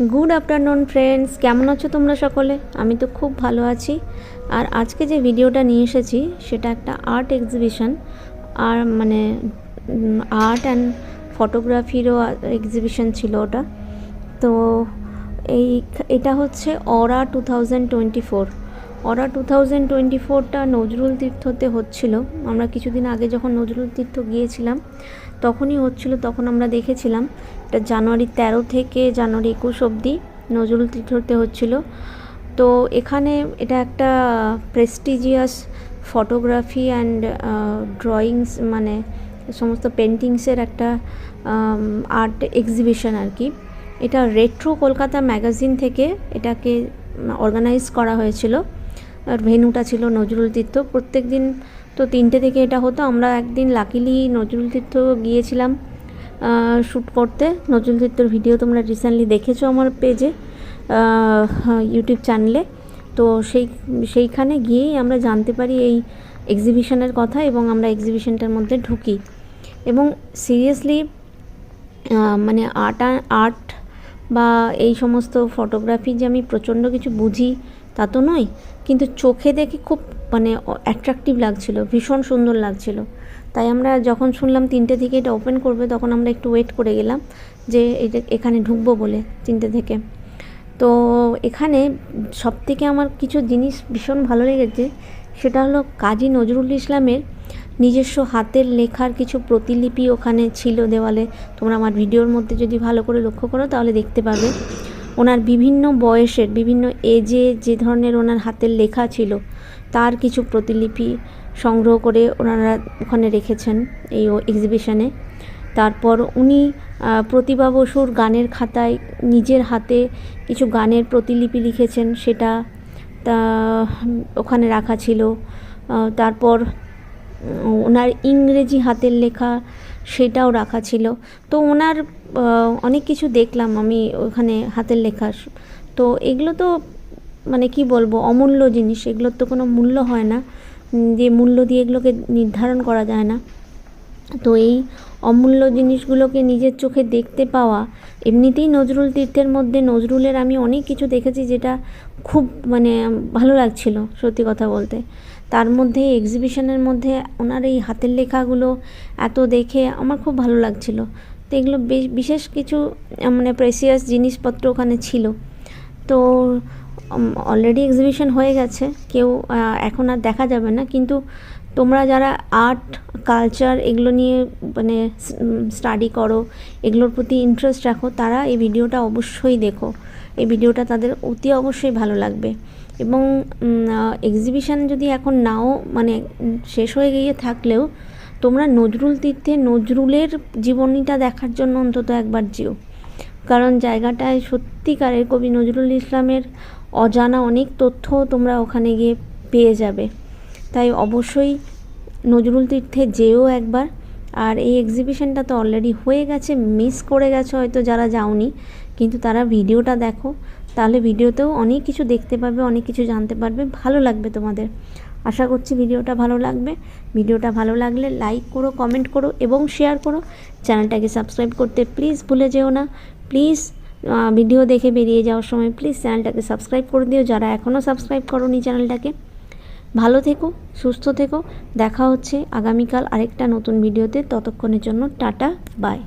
Good afternoon friends কেমন আছো তোমরা সকলে? আমি তো খুব ভালো আছি। আর আজকে যে ভিডিওটা নিয়ে এসেছি, সেটা একটা আর্ট এক্সিবিশন আর মানে আর্ট অ্যান্ড ফটোগ্রাফিরও এক্সিবিশন ছিল ওটা। তো এই, এটা হচ্ছে অরা টু থাউজেন্ড টোয়েন্টি ফোর অরা টু থাউজেন্ড টোয়েন্টি ফোরটা নজরুল তীর্থতে হচ্ছিল। আমরা কিছুদিন আগে যখন নজরুল তীর্থ গিয়েছিলাম তখনই হচ্ছিল, তখন আমরা দেখেছিলাম এটা জানুয়ারি তেরো থেকে জানুয়ারি একুশ অবধি নজরুল তীর্থতে হচ্ছিল। তো এখানে এটা একটা প্রেস্টিজিয়াস ফটোগ্রাফি অ্যান্ড ড্রয়িংস মানে সমস্ত পেন্টিংসের একটা আর্ট এক্সিবিশন আর কি। এটা রেট্রো কলকাতা ম্যাগাজিন থেকে এটাকে অর্গানাইজ করা হয়েছিল। আর ভেনুটা ছিল নজরুল তীর্থ। প্রত্যেক দিন তো তিনটে থেকে এটা হতো। আমরা একদিন লাকিলি নজরুল তীর্থ গিয়েছিলাম শ্যুট করতে। নজরুল তীর্থর ভিডিও তোমরা রিসেন্টলি দেখেছ আমার পেজে ইউটিউব চ্যানেলে তো সেই, সেইখানে গিয়েই আমরা জানতে পারি এই এক্সিবিশনের কথা এবং আমরা এক্সিবিশনটার মধ্যে ঢুকি। এবং সিরিয়াসলি মানে আর্ট আর্ট বা এই সমস্ত ফটোগ্রাফি যে আমি প্রচণ্ড কিছু বুঝি তা তো নয়। কিন্তু চোখে দেখে খুব মানে অ্যাট্রাকটিভ লাগছিল, ভীষণ সুন্দর লাগছিল। তাই আমরা যখন শুনলাম তিনটে থেকে এটা ওপেন করবে, তখন আমরা একটু ওয়েট করে গেলাম যে এটা এখানে ঢুকবো বলে তিনটে থেকে। তো এখানে সব থেকে আমার কিছু জিনিস ভীষণ ভালো লেগেছে, সেটা হলো কাজী নজরুল ইসলামের নিজস্ব হাতের লেখার কিছু প্রতিলিপি ওখানে ছিল দেওয়ালে। তোমরা আমার ভিডিওর মধ্যে যদি ভালো করে লক্ষ্য করো, তাহলে দেখতে পাবে। ওনার বিভিন্ন বয়সের, বিভিন্ন এজে যে ধরনের ওনার হাতের লেখা ছিল, তার কিছু প্রতিলিপি সংগ্রহ করে ওনারা ওখানে রেখেছেন এই এক্সিবিশনে তারপর উনি প্রতিভা বসুর গানের খাতায় নিজের হাতে কিছু গানের প্রতিলিপি লিখেছেন, সেটা, তা, ওখানে রাখা ছিল। তারপর ওনার ইংরেজি হাতের লেখা সেটাও রাখা ছিল। তো ওনার অনেক কিছু দেখলাম আমি ওখানে হাতের লেখা তো এগুলো তো মানে কি বলব, অমূল্য জিনিস। এগুলোর তো কোনো মূল্য হয় না। যে মূল্য দিয়ে এগুলোকে নির্ধারণ করা যায় না। তো এই অমূল্য জিনিসগুলোকে নিজের চোখে দেখতে পাওয়া, এমনিতেই নজরুল তীর্থের মধ্যে নজরুলের আমি অনেক কিছু দেখেছি যেটা খুব মানে ভালো লাগছিল সত্যি কথা বলতে। তার মধ্যে এক্সিবিশনের মধ্যে ওনার এই হাতের লেখাগুলো এত দেখে আমার খুব ভালো লাগছিল। তো এগুলো বিশেষ কিছু মানে প্রেসিয়াস জিনিসপত্র ওখানে ছিল। তো অলরেডি এক্সিবিশন হয়ে গেছে। কেউ এখন আর দেখা যাবে না। কিন্তু তোমরা যারা আর্ট কালচার এগুলো নিয়ে মানে স্টাডি করো, এগুলোর প্রতি ইন্টারেস্ট রাখো, তারা এই ভিডিওটা অবশ্যই দেখো। এই ভিডিওটা তাদের অতি অবশ্যই ভালো লাগবে। এবং এক্সিবিশান যদি এখন নাও মানে শেষ হয়ে গিয়ে থাকলেও তোমরা নজরুল তীর্থে নজরুলের জীবনীটা দেখার জন্য অন্তত একবার যেও। কারণ জায়গাটায় সত্যিকারের কবি নজরুল ইসলামের অজানা অনেক তথ্য তোমরা ওখানে গিয়ে পেয়ে যাবে। তাই অবশ্যই নজরুল তীর্থে যেও একবার। আর এই এক্সিবিশনটা তো অলরেডি হয়ে গেছে মিস করে গেছে হয়তো যারা যাওনি, কিন্তু তারা ভিডিওটা দেখো। তাহলে ভিডিওতেও অনেক কিছু দেখতে পাবে অনেক কিছু জানতে পারবে, ভালো লাগবে তোমাদের। আশা করছি ভিডিওটা ভালো লাগবে। ভিডিওটা ভালো লাগলে লাইক করো কমেন্ট করো এবং শেয়ার করো। চ্যানেলটাকে সাবস্ক্রাইব করতে প্লিজ ভুলে যেও না। প্লিজ ভিডিও দেখে বেরিয়ে যাওয়ার সময় প্লিজ চ্যানেলটাকে সাবস্ক্রাইব করে দিও যারা এখনও সাবস্ক্রাইব করোনি চ্যানেলটাকে। ভালো থেকো, সুস্থ থেকো। দেখা হচ্ছে আগামীকাল আরেকটা নতুন ভিডিওতে। ততক্ষণের জন্য টাটা বাই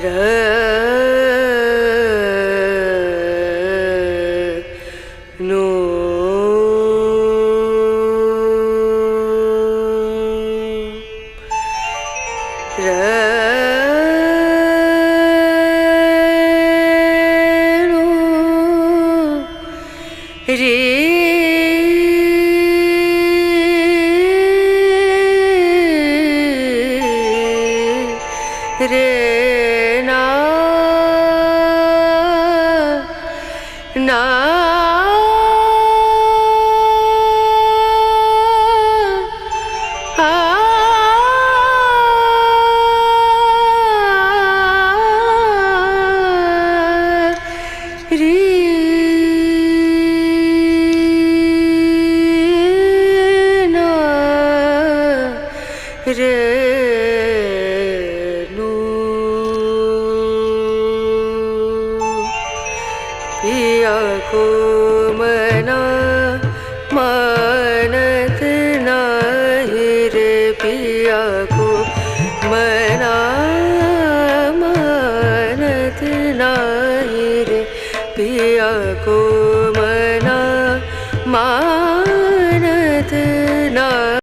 र पिया को मना मानत नाही रे पिया को। मना मानत रे पिया को।